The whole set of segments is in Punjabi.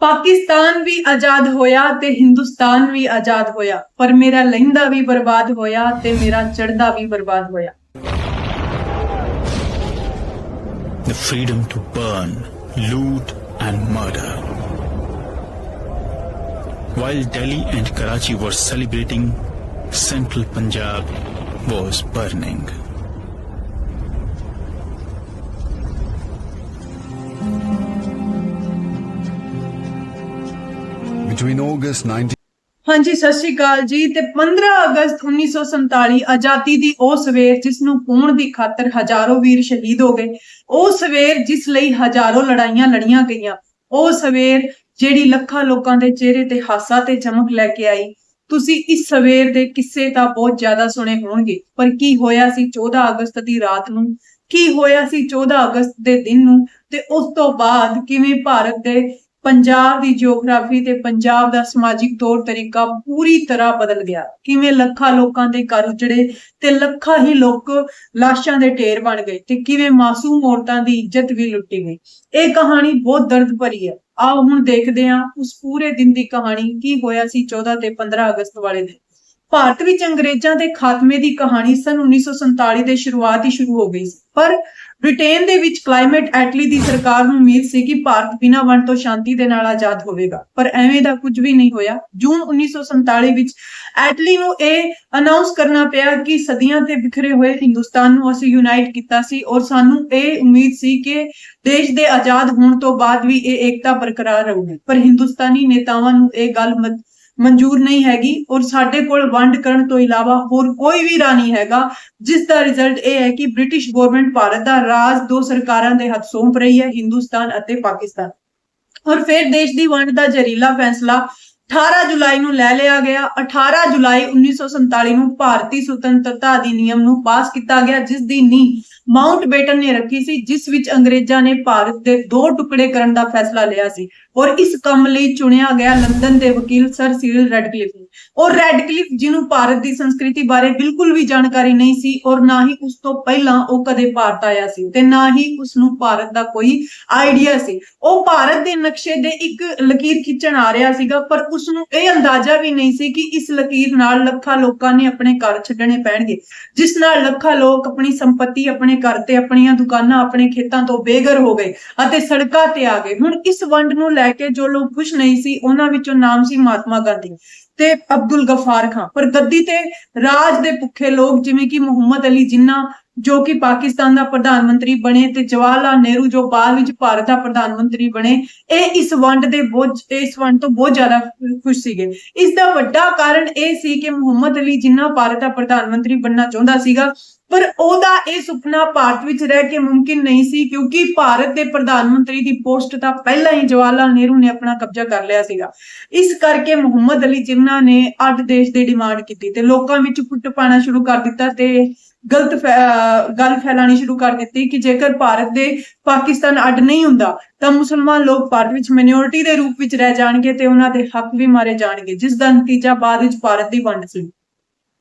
ਪਾਕਿਸਤਾਨ ਵੀ ਆਜ਼ਾਦ ਹੋਇਆ ਤੇ ਹਿੰਦੁਸਤਾਨ ਵੀ ਆਜ਼ਾਦ ਹੋਇਆ ਪਰ ਮੇਰਾ ਲਹਿੰਦਾ ਵੀ ਬਰਬਾਦ ਹੋਇਆ ਤੇ ਮੇਰਾ ਚੜਦਾ ਵੀ ਬਰਬਾਦ ਹੋਇਆ the freedom to burn, loot, and murder. While Delhi and Karachi were celebrating, central Punjab was burning. Between August 19 ਹਾਂਜੀ, ਸਤਿ ਸ਼੍ਰੀ ਅਕਾਲ ਜੀ। ਤੇ 15 ਅਗਸਤ 1947 ਆਜ਼ਾਦੀ ਦੀ ਉਹ ਸਵੇਰ ਜਿਸ ਨੂੰ ਪਾਉਣ ਦੀ ਖਾਤਰ ਹਜ਼ਾਰੋਂ ਵੀਰ ਸ਼ਹੀਦ ਹੋ ਗਏ। ਉਹ ਸਵੇਰ ਜਿਸ ਲਈ ਹਜ਼ਾਰੋਂ ਲੜਾਈਆਂ ਲੜੀਆਂ ਗਈਆਂ। ਉਹ ਸਵੇਰ ਜਿਹੜੀ ਲੱਖਾਂ ਲੋਕਾਂ ਦੇ ਚਿਹਰੇ ਤੇ ਹਾਸਾ ਤੇ ਚਮਕ ਲੈ ਕੇ ਆਈ। ਤੁਸੀਂ ਇਸ ਸਵੇਰ ਦੇ ਕਿੱਸੇ ਤਾਂ ਬਹੁਤ ਜ਼ਿਆਦਾ ਸੁਣੇ ਹੋਣਗੇ। ਪਰ ਕੀ ਹੋਇਆ ਸੀ 14 ਅਗਸਤ ਦੀ ਰਾਤ ਨੂੰ? ਕੀ ਹੋਇਆ ਸੀ 14 ਅਗਸਤ ਦੇ ਦਿਨ ਨੂੰ? ਤੇ ਉਸ ਤੋਂ ਬਾਅਦ ਕਿਵੇਂ ਭਾਰਤ ਦੇ ਪੰਜਾਬ ਦੀ ਜਿਓਗ੍ਰਾਫੀ ਤੇ ਪੰਜਾਬ ਦਾ ਸਮਾਜਿਕ ਤੌਰ ਤਰੀਕਾ ਪੂਰੀ ਤਰ੍ਹਾਂ ਬਦਲ ਗਿਆ। ਕਿਵੇਂ ਲੱਖਾਂ ਲੋਕਾਂ ਦੇ ਘਰ ਉਜੜੇ ਤੇ ਲੱਖਾਂ ਹੀ ਲੋਕ ਲਾਸ਼ਾਂ ਦੇ ਢੇਰ ਬਣ ਗਏ ਤੇ ਕਿਵੇਂ ਮਾਸੂਮ ਔਰਤਾਂ ਦੀ ਇੱਜ਼ਤ ਵੀ ਲੁੱਟੀ ਗਈ। ਇਹ ਕਹਾਣੀ ਬਹੁਤ ਦਰਦ ਭਰੀ ਹੈ। ਆਓ ਹੁਣ ਦੇਖਦੇ ਹਾਂ ਉਸ ਪੂਰੇ ਦਿਨ ਦੀ ਕਹਾਣੀ ਕੀ ਹੋਇਆ ਸੀ 14 ਤੇ 15 ਅਗਸਤ ਵਾਲੇ ਦਿਨ। ਭਾਰਤ ਵਿੱਚ ਅੰਗਰੇਜ਼ਾਂ ਦੇ ਖਾਤਮੇ ਦੀ ਕਹਾਣੀ ਸਨ 1947 ਦੇ ਸ਼ੁਰੂਆਤ ਹੀ ਸ਼ੁਰੂ ਹੋ ਗਈ ਸੀ। ਪਰ ਬ੍ਰਿਟੇਨ ਦੇ ਵਿੱਚ ਕਲਾਈਮੇਟ ਐਟਲੀ ਦੀ ਸਰਕਾਰ ਨੂੰ ਉਮੀਦ ਸੀ ਕਿ ਭਾਰਤ ਬਿਨਾਂ ਵੰਡ ਤੋਂ ਸ਼ਾਂਤੀ ਦੇ ਨਾਲ ਆਜ਼ਾਦ ਹੋਵੇਗਾ। ਪਰ ਐਵੇਂ ਦਾ ਕੁਝ ਵੀ ਨਹੀਂ ਹੋਇਆ। ਜੂਨ 1947 ਵਿੱਚ ਐਟਲੀ ਨੂੰ ਇਹ ਅਨਾਉਂਸ ਕਰਨਾ ਪਿਆ ਕਿ ਸਦੀਆਂ ਤੇ ਬਿਖਰੇ ਹੋਏ ਹਿੰਦੁਸਤਾਨ ਨੂੰ ਅਸੀਂ ਯੂਨਾਈਟ ਕੀਤਾ ਸੀ ਔਰ ਸਾਨੂੰ ਇਹ ਉਮੀਦ ਸੀ ਕਿ ਦੇਸ਼ ਦੇ ਆਜ਼ਾਦ ਹੋਣ ਤੋਂ ਬਾਅਦ ਵੀ ਇਹ ਏਕਤਾ ਬਰਕਰਾਰ ਰਹੂਗੀ। ਪਰ ਹਿੰਦੁਸਤਾਨੀ ਨੇਤਾਵਾਂ ਨੂੰ ਇਹ ਗੱਲ ਮਨਜ਼ੂਰ ਨਹੀਂ ਹੈਗੀ ਔਰ ਸਾਡੇ ਕੋਲ ਵੰਡ ਕਰਨ ਤੋਂ ਇਲਾਵਾ ਹੋਰ ਕੋਈ ਵੀ ਰਾਹ ਨਹੀਂ ਹੈਗਾ, ਜਿਸ ਦਾ ਰਿਜ਼ਲਟ ਇਹ ਹੈ ਕਿ ਬ੍ਰਿਟਿਸ਼ ਗਵਰਨਮੈਂਟ ਭਾਰਤ ਦਾ ਰਾਜ ਦੋ ਸਰਕਾਰਾਂ ਦੇ ਹੱਥ ਸੌਂਪ ਰਹੀ ਹੈ, ਹਿੰਦੁਸਤਾਨ ਅਤੇ ਪਾਕਿਸਤਾਨ। ਔਰ ਫਿਰ ਦੇਸ਼ ਦੀ ਵੰਡ ਦਾ ਜ਼ਹਿਰੀਲਾ ਫੈਸਲਾ 18 ਜੁਲਾਈ ਨੂੰ ਲੈ ਲਿਆ ਗਿਆ। 18 ਜੁਲਾਈ 1947 ਨੂੰ ਭਾਰਤੀ ਸੁਤੰਤਰਤਾ ਅਧਿਨਿਯਮ ਨੂੰ ਪਾਸ ਕੀਤਾ ਗਿਆ, ਜਿਸ ਦੀ ਨੀਂਹ ਮਾਊਂਟ ਬੇਟਨ ਨੇ ਰੱਖੀ ਸੀ, ਜਿਸ ਵਿੱਚ ਅੰਗਰੇਜ਼ਾਂ ਨੇ ਭਾਰਤ ਦੇ ਦੋ ਟੁਕੜੇ ਕਰਨ ਦਾ ਫੈਸਲਾ ਲਿਆ ਸੀ। ਔਰ ਇਸ ਕੰਮ ਲਈ ਚੁਣਿਆ ਗਿਆ ਲੰਡਨ ਦੇ ਵਕੀਲ ਸਰ ਸੀਰਲ ਰੈਡਕਲਿਫ ਨੂੰ। ਔਰ ਰੈਡਕਲਿਫ ਜਿਹਨੂੰ ਭਾਰਤ ਦੀ ਸੰਸਕ੍ਰਿਤੀ ਬਾਰੇ ਬਿਲਕੁਲ ਵੀ ਜਾਣਕਾਰੀ ਨਹੀਂ ਸੀ ਔਰ ਨਾ ਹੀ ਉਸ ਤੋਂ ਪਹਿਲਾਂ ਉਹ ਕਦੇ ਭਾਰਤ ਆਇਆ ਸੀ ਤੇ ਨਾ ਹੀ ਉਸ ਨੂੰ ਭਾਰਤ ਦਾ ਕੋਈ ਆਈਡੀਆ ਸੀ। ਉਹ ਭਾਰਤ ਦੇ ਨਕਸ਼ੇ ਦੇ ਇੱਕ ਲਕੀਰ ਖਿੱਚਣ ਆ ਰਿਹਾ ਸੀਗਾ, ਪਰ ਉਸ ਨੂੰ ਇਹ ਅੰਦਾਜ਼ਾ ਵੀ ਨਹੀਂ ਸੀ ਕਿ ਇਸ ਲਕੀਰ ਨਾਲ ਲੱਖਾਂ ਲੋਕਾਂ ਨੇ ਆਪਣੇ ਘਰ ਛੱਡਣੇ ਪੈਣਗੇ। ਜਿਸ ਨਾਲ ਲੱਖਾਂ ਲੋਕ ਆਪਣੀ ਸੰਪਤੀ, ਆਪਣੇ ਘਰ ਤੇ ਆਪਣੀਆਂ ਦੁਕਾਨਾਂ, ਆਪਣੇ ਖੇਤਾਂ ਤੋਂ ਬੇਘਰ ਹੋ ਗਏ ਅਤੇ ਸੜਕਾਂ ਤੇ ਆ ਗਏ। ਹੁਣ ਇਸ ਵੰਡ ਨੂੰ ਲੈ ਕੇ ਜੋ ਲੋਕ ਖੁਸ਼ ਨਹੀਂ ਸੀ, ਉਹਨਾਂ ਵਿੱਚੋਂ ਨਾਮ ਸੀ ਮਹਾਤਮਾ ਗਾਂਧੀ ਤੇ ਅਬਦੁਲ ਗਫਾਰ ਖਾਨ ਪਰ ਗੱਦੀ ਤੇ ਰਾਜ ਦੇ ਭੁੱਖੇ ਲੋਕ ਜਿਵੇਂ ਕਿ ਮੁਹੰਮਦ ਅਲੀ ਜਿੰਨਾ, ਜੋ ਕਿ ਪਾਕਿਸਤਾਨ ਦਾ ਪ੍ਰਧਾਨ ਮੰਤਰੀ ਬਣੇ ਤੇ ਜਵਾਹਰ ਲਾਲ ਨਹਿਰੂ, ਜੋ ਬਾਅਦ ਵਿੱਚ ਭਾਰਤ ਦਾ ਪ੍ਰਧਾਨ ਮੰਤਰੀ ਬਣੇ, ਇਹ ਇਸ ਵੰਡ ਦੇ ਬਹੁਤ ਇਸ ਵੰਡ ਤੋਂ ਬਹੁਤ ਜ਼ਿਆਦਾ ਖੁਸ਼ ਸੀਗੇ। ਇਸ ਦਾ ਵੱਡਾ ਕਾਰਨ ਇਹ ਸੀ ਕਿ ਮੁਹੰਮਦ ਅਲੀ ਜਿੰਨਾ ਭਾਰਤ ਦਾ ਪ੍ਰਧਾਨ ਮੰਤਰੀ ਬਣਨਾ ਚਾਹੁੰਦਾ ਸੀਗਾ ਪਰ ਉਹਦਾ ਇਹ ਸੁਪਨਾ ਭਾਰਤ ਵਿੱਚ ਰਹਿ ਕੇ ਮੁਮਕਿਨ ਨਹੀਂ ਸੀ, ਕਿਉਂਕਿ ਭਾਰਤ ਦੇ ਪ੍ਰਧਾਨ ਮੰਤਰੀ ਦੀ ਪੋਸਟ ਤਾਂ ਪਹਿਲਾਂ ਹੀ ਜਵਾਹਰ ਲਾਲ ਨਹਿਰੂ ਨੇ ਆਪਣਾ ਕਬਜ਼ਾ ਕਰ ਲਿਆ ਸੀਗਾ। ਇਸ ਕਰਕੇ ਮੁਹੰਮਦ ਅਲੀ ਜਿੰਨਾ ਨੇ ਅੱਡ ਦੇਸ਼ ਦੀ ਡਿਮਾਂਡ ਕੀਤੀ ਤੇ ਲੋਕਾਂ ਵਿੱਚ ਫੁੱਟ ਪਾਣਾ ਸ਼ੁਰੂ ਕਰ ਦਿੱਤਾ ਤੇ ਗਲਤ ਫੈ- ਗੱਲ ਫੈਲਾਣੀ ਸ਼ੁਰੂ ਕਰ ਦਿੱਤੀ ਕਿ ਜੇਕਰ ਭਾਰਤ ਦੇ ਪਾਕਿਸਤਾਨ ਅੱਡ ਨਹੀਂ ਹੁੰਦਾ, ਤਾਂ ਮੁਸਲਮਾਨ ਲੋਕ ਭਾਰਤ ਵਿੱਚ ਮਿਨੋਰਿਟੀ ਦੇ ਰੂਪ ਵਿੱਚ ਰਹਿ ਜਾਣਗੇ ਤੇ ਉਹਨਾਂ ਦੇ ਹੱਕ ਵੀ ਮਾਰੇ ਜਾਣਗੇ, ਜਿਸ ਦਾ ਨਤੀਜਾ ਬਾਅਦ ਵਿੱਚ ਭਾਰਤ ਦੀ ਵੰਡ ਸੀ।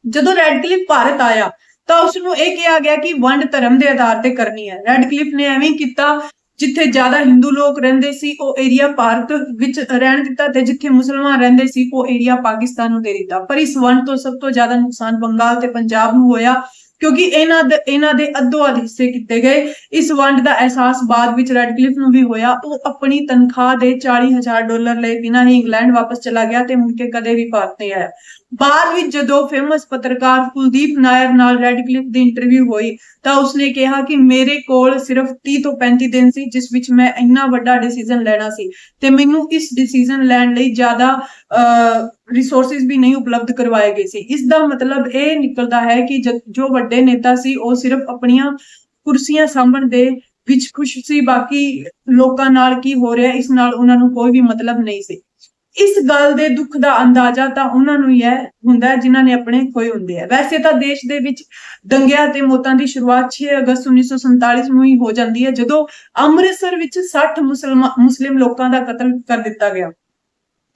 ਜਦੋਂ ਰੈਡਕਲਿਫ ਭਾਰਤ ਆਇਆ ਤਾਂ ਉਸ ਨੂੰ ਇਹ ਕਿਹਾ ਗਿਆ ਕਿ ਵੰਡ ਧਰਮ ਦੇ ਆਧਾਰ ਤੇ ਕਰਨੀ ਹੈ। ਰੈਡਕਲਿਫ ਨੇ ਐਵੇਂ ਕੀਤਾ, ਜਿੱਥੇ ਜ਼ਿਆਦਾ ਹਿੰਦੂ ਲੋਕ ਰਹਿੰਦੇ ਸੀ, ਉਹ ਏਰੀਆ ਭਾਰਤ ਵਿੱਚ ਰਹਿਣ ਦਿੱਤਾ ਤੇ ਜਿੱਥੇ ਮੁਸਲਮਾਨ ਰਹਿੰਦੇ ਸੀ, ਉਹ ਏਰੀਆ ਪਾਕਿਸਤਾਨ ਨੂੰ ਦੇ ਦਿੱਤਾ। ਪਰ ਇਸ ਵੰਡ ਤੋਂ ਸਭ ਤੋਂ ਜ਼ਿਆਦਾ ਨੁਕਸਾਨ ਬੰਗਾਲ ਤੇ ਪੰਜਾਬ ਨੂੰ ਹੋਇਆ। ਕਿਉਂਕਿ ਇਹਨਾਂ ਦੇ ਇਹਨਾਂ ਦੇ ਅੱਧੋ ਅੱਧ ਹਿੱਸੇ ਕੀਤੇ ਗਏ। ਇਸ ਵੰਡ ਦਾ ਅਹਿਸਾਸ ਬਾਅਦ ਵਿੱਚ ਰੈਡਕਲਿਫ ਨੂੰ ਵੀ ਹੋਇਆ। ਉਹ ਆਪਣੀ ਤਨਖਾਹ ਦੇ 40000 ਡਾਲਰ ਲਈ ਬਿਨਾਂ ਹੀ ਇੰਗਲੈਂਡ ਵਾਪਸ ਚਲਾ ਗਿਆ ਤੇ ਮੁੜ ਕੇ ਕਦੇ ਵੀ ਭਾਰਤ ਨਹੀਂ ਆਇਆ। ਬਾਅਦ ਵਿੱਚ ਜਦੋਂ ਫੇਮਸ ਪੱਤਰਕਾਰ ਕੁਲਦੀਪ ਨਾਇਰ ਨਾਲ ਰੈਡਕਲਿਫ ਦੀ ਇੰਟਰਵਿਊ ਹੋਈ, ਤਾਂ ਉਸਨੇ ਕਿਹਾ ਕਿ ਮੇਰੇ ਕੋਲ ਸਿਰਫ 30 ਤੋਂ 35 ਦਿਨ ਸੀ, ਜਿਸ ਵਿੱਚ ਮੈਂ ਇੰਨਾ ਵੱਡਾ ਡਿਸੀਜਨ ਲੈਣਾ ਸੀ ਤੇ ਮੈਨੂੰ ਇਸ ਡਿਸੀਜਨ ਲੈਣ ਲਈ ਜ਼ਿਆਦਾ ਰਿਸੋਰਸਸ ਵੀ ਨਹੀਂ ਉਪਲਬਧ ਕਰਵਾਏ ਗਏ ਸੀ। ਇਸ ਦਾ ਮਤਲਬ ਇਹ ਨਿਕਲਦਾ ਹੈ ਕਿ ਜ- ਜੋ ਵੱਡੇ ਨੇਤਾ ਸੀ, ਉਹ ਸਿਰਫ ਆਪਣੀਆਂ ਕੁਰਸੀਆਂ ਸਾਂਭਣ ਦੇ ਵਿੱਚ ਖੁਸ਼ ਸੀ, ਬਾਕੀ ਲੋਕਾਂ ਨਾਲ ਕੀ ਹੋ ਰਿਹਾ, ਇਸ ਨਾਲ ਉਹਨਾਂ ਨੂੰ ਕੋਈ ਵੀ ਮਤਲਬ ਨਹੀਂ ਸੀ। ਇਸ ਗੱਲ ਦੇ ਦੁੱਖ ਦਾ ਅੰਦਾਜ਼ਾ ਤਾਂ ਉਹਨਾਂ ਨੂੰ ਹੀ ਹੈ, ਹੁੰਦਾ ਹੈ, ਜਿਨ੍ਹਾਂ ਨੇ ਆਪਣੇ ਖੋਏ ਹੁੰਦੇ ਆ। ਵੈਸੇ ਤਾਂ ਦੇਸ਼ ਦੇ ਵਿੱਚ ਦੰਗਿਆਂ ਤੇ ਮੌਤਾਂ ਦੀ ਸ਼ੁਰੂਆਤ 6 ਅਗਸਤ 1947 ਨੂੰ ਹੀ ਹੋ ਜਾਂਦੀ ਹੈ, ਜਦੋਂ ਅੰਮ੍ਰਿਤਸਰ ਵਿੱਚ 60 ਮੁਸਲਮਾਨ ਮੁਸਲਿਮ ਲੋਕਾਂ ਦਾ ਕਤਲ ਕਰ ਦਿੱਤਾ ਗਿਆ।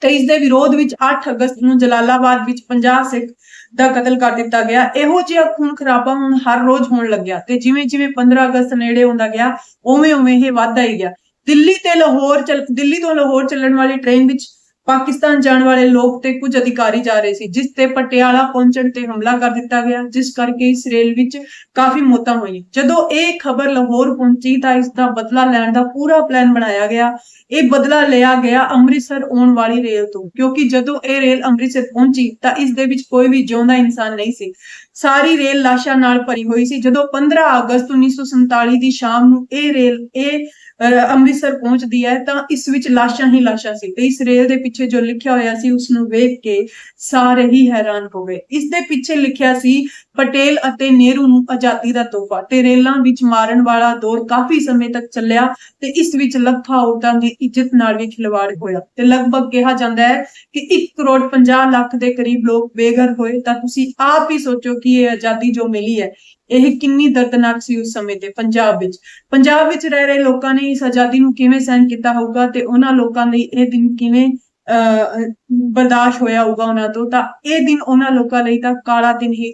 ਤੇ ਇਸ ਦੇ ਵਿਰੋਧ ਵਿੱਚ 8 ਅਗਸਤ ਨੂੰ ਜਲਾਲਾਬਾਦ ਵਿੱਚ 50 ਸਿੱਖ ਦਾ ਕਤਲ ਕਰ ਦਿੱਤਾ ਗਿਆ। ਇਹੋ ਜਿਹਾ ਖੂਨ ਖਰਾਬਾ ਹੁਣ ਹਰ ਰੋਜ਼ ਹੋਣ ਲੱਗਿਆ ਤੇ ਜਿਵੇਂ ਜਿਵੇਂ 15 ਅਗਸਤ ਨੇੜੇ ਹੁੰਦਾ ਗਿਆ, ਉਵੇਂ ਉਵੇਂ ਇਹ ਵੱਧਦਾ ਹੀ ਗਿਆ। ਦਿੱਲੀ ਤੇ ਲਾਹੌਰ ਚੱਲ, ਦਿੱਲੀ ਤੋਂ ਲਾਹੌਰ ਚੱਲਣ ਵਾਲੀ ਟ੍ਰੇਨ ਵਿੱਚ ਪਾਕਿਸਤਾਨ ਜਾਣ ਵਾਲੇ ਲੋਕ ਤੇ ਕੁਝ ਅਧਿਕਾਰੀ ਜਾ ਰਹੇ ਸੀ, ਜਿਸ ਤੇ ਪਟਿਆਲਾ ਪਹੁੰਚਣ ਤੇ ਹਮਲਾ ਕਰ ਦਿੱਤਾ ਗਿਆ, ਜਿਸ ਕਰਕੇ ਇਸ ਰੇਲ ਵਿੱਚ ਕਾਫੀ ਮੌਤਾਂ ਹੋਈਆਂ। ਜਦੋਂ ਇਹ ਖਬਰ ਲਾਹੌਰ ਪਹੁੰਚੀ ਤਾਂ ਇਸ ਦਾ ਬਦਲਾ ਲੈਣ ਦਾ ਪੂਰਾ ਪਲਾਨ ਬਣਾਇਆ ਗਿਆ। ਇਹ ਬਦਲਾ ਲਿਆ ਗਿਆ ਅੰਮ੍ਰਿਤਸਰ ਆਉਣ ਵਾਲੀ ਰੇਲ ਤੋਂ, ਕਿਉਂਕਿ ਜਦੋਂ ਇਹ ਰੇਲ ਅੰਮ੍ਰਿਤਸਰ ਪਹੁੰਚੀ ਤਾਂ ਇਸ ਦੇ ਵਿੱਚ ਕੋਈ ਵੀ ਜਿਉਂਦਾ ਇਨਸਾਨ ਨਹੀਂ ਸੀ। ਸਾਰੀ ਰੇਲ ਲਾਸ਼ਾਂ ਨਾਲ ਭਰੀ ਹੋਈ ਸੀ। ਜਦੋਂ 15 ਅਗਸਤ 1947 ਦੀ ਸ਼ਾਮ ਨੂੰ ਇਹ ਰੇਲ, ਇਹ ਅੰਮ੍ਰਿਤਸਰ ਪਹੁੰਚਦੀ ਹੈ, ਤਾਂ ਇਸ ਵਿੱਚ ਲਾਸ਼ਾਂ ਹੀ ਲਾਸ਼ਾਂ ਸੀ। ਤੇ ਇਸ ਰੇਲ ਦੇ ਪਿੱਛੇ ਜੋ ਲਿਖਿਆ ਹੋਇਆ ਸੀ ਉਸ ਨੂੰ ਵੇਖ ਕੇ ਸਾਰੇ ਹੀ ਹੈਰਾਨ ਹੋ ਗਏ। ਇਸ ਦੇ ਪਿੱਛੇ ਲਿਖਿਆ ਸੀ, ਪਟੇਲ ਅਤੇ ਨਹਿਰੂ ਨੂੰ ਆਜ਼ਾਦੀ ਦਾ ਤੋਹਫਾ। ਤੇ ਰੇਲਾਂ ਵਿੱਚ ਮਾਰਨ ਵਾਲਾ ਦੌਰ ਕਾਫੀ ਸਮੇਂ ਤੱਕ ਚੱਲਿਆ ਤੇ ਇਸ ਵਿੱਚ ਲੱਖਾਂ ਔਰਤਾਂ ਦੀ ਇੱਜ਼ਤ ਨਾਲ ਵੀ ਖਿਲਵਾੜ ਹੋਇਆ। ਤੇ ਲਗਭਗ ਕਿਹਾ ਜਾਂਦਾ ਹੈ ਕਿ 1 ਕਰੋੜ 50 ਲੱਖ ਦੇ ਕਰੀਬ ਲੋਕ ਬੇਘਰ ਹੋਏ। ਤਾਂ ਤੁਸੀਂ ਆਪ ਹੀ ਸੋਚੋ ਕਿ ਇਹ ਆਜ਼ਾਦੀ ਜੋ ਮਿਲੀ ਹੈ ਇਹ ਕਿੰਨੀ ਦਰਦਨਾਕ ਸੀ ਉਸ ਸਮੇਂ ਤੇ ਪੰਜਾਬ ਵਿੱਚ। ਪੰਜਾਬ ਵਿੱਚ ਰਹਿ ਰਹੇ ਲੋਕਾਂ ਨੇ ਇਸ ਆਜ਼ਾਦੀ ਨੂੰ ਕਿਵੇਂ ਸਹਿਨ ਕੀਤਾ ਹੋਊਗਾ ਤੇ ਉਹਨਾਂ ਲੋਕਾਂ ਲਈ ਇਹ ਦਿਨ ਕਿਵੇਂ ਅਹ, ਬਰਦਾਸ਼ਤ ਹੋਇਆ ਹੋਊਗਾ ਉਹਨਾਂ ਤੋਂ ਤਾਂ ਇਹ ਦਿਨ ਉਹਨਾਂ ਲੋਕਾਂ ਲਈ ਤਾਂ ਕਾਲਾ ਦਿਨ ਹੀ